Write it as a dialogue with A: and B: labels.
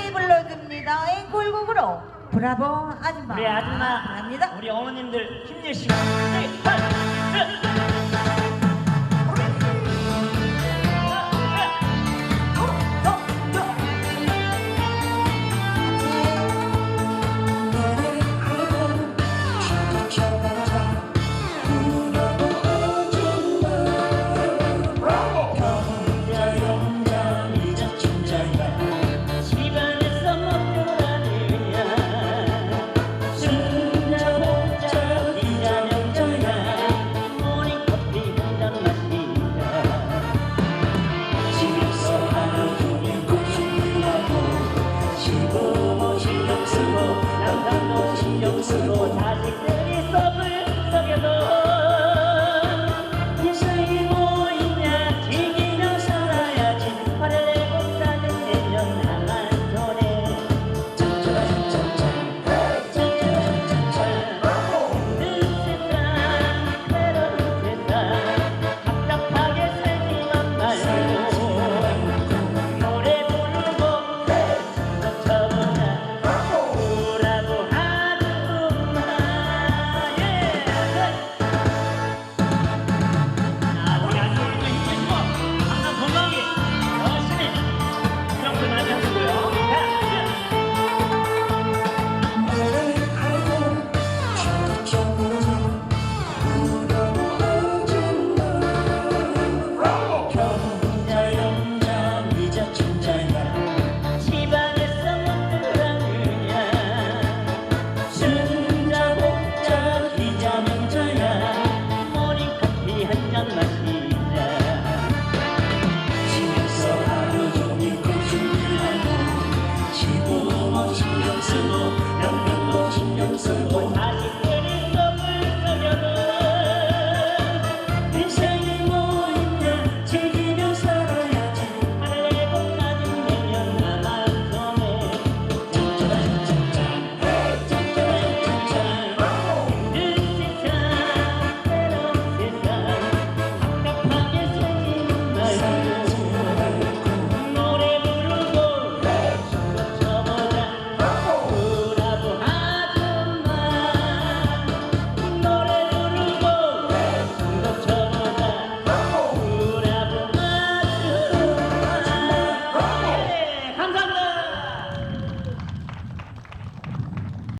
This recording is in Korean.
A: 불러줍니다. 앵콜곡으로 브라보 아줌마.
B: 우리 아줌마,
A: 갑니다.
B: 우리 어머님들 힘내시고. 네, Eu sou und Rotatik.